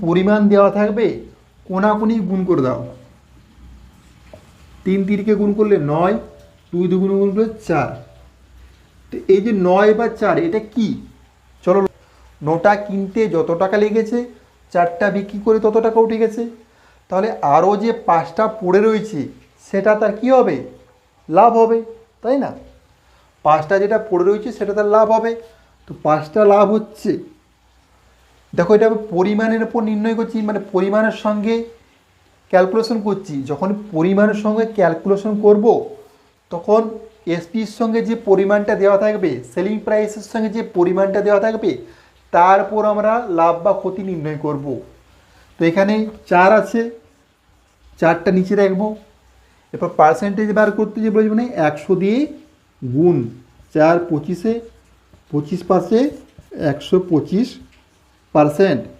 পরিমাণ দেওয়া থাকবে, কোনাকুনি গুণ করে দাও। তিন তিনকে গুণ করলে নয়, দুই দুগুণ গুণ করলে চার। তো এই যে নয় বা চার, এটা কি? চলো, নোটা কিনতে যত টাকা লেগেছে, চারটা বিক্রি করে তত টাকা উঠে গেছে। তাহলে আরও যে পাঁচটা পড়ে রয়েছে, সেটা তার কি হবে? লাভ হবে, তাই না? পাঁচটা যেটা পড়ে রয়েছে, সেটা তার লাভ হবে। তো পাঁচটা লাভ হচ্ছে। দেখো, এটা আমি পরিমাণের উপর নির্ণয় করছি মানে পরিমাণের সঙ্গে ক্যালকুলেশন করছি। যখন পরিমাণের সঙ্গে ক্যালকুলেশন করব, তখন এসপির সঙ্গে যে পরিমাণটা দেওয়া থাকবে সেলিং প্রাইসের সঙ্গে যে পরিমাণটা দেওয়া থাকবে তারপর আমরা লাভ বা ক্ষতি নির্ণয় করব। তো এখানে চার আছে, চারটা নিচে রাখব। এরপর পার্সেন্টেজ বার করতে যে বলছি মানে একশো দিয়ে গুণ, চার পঁচিশে, পঁচিশ পাশে একশো পঁচিশ percent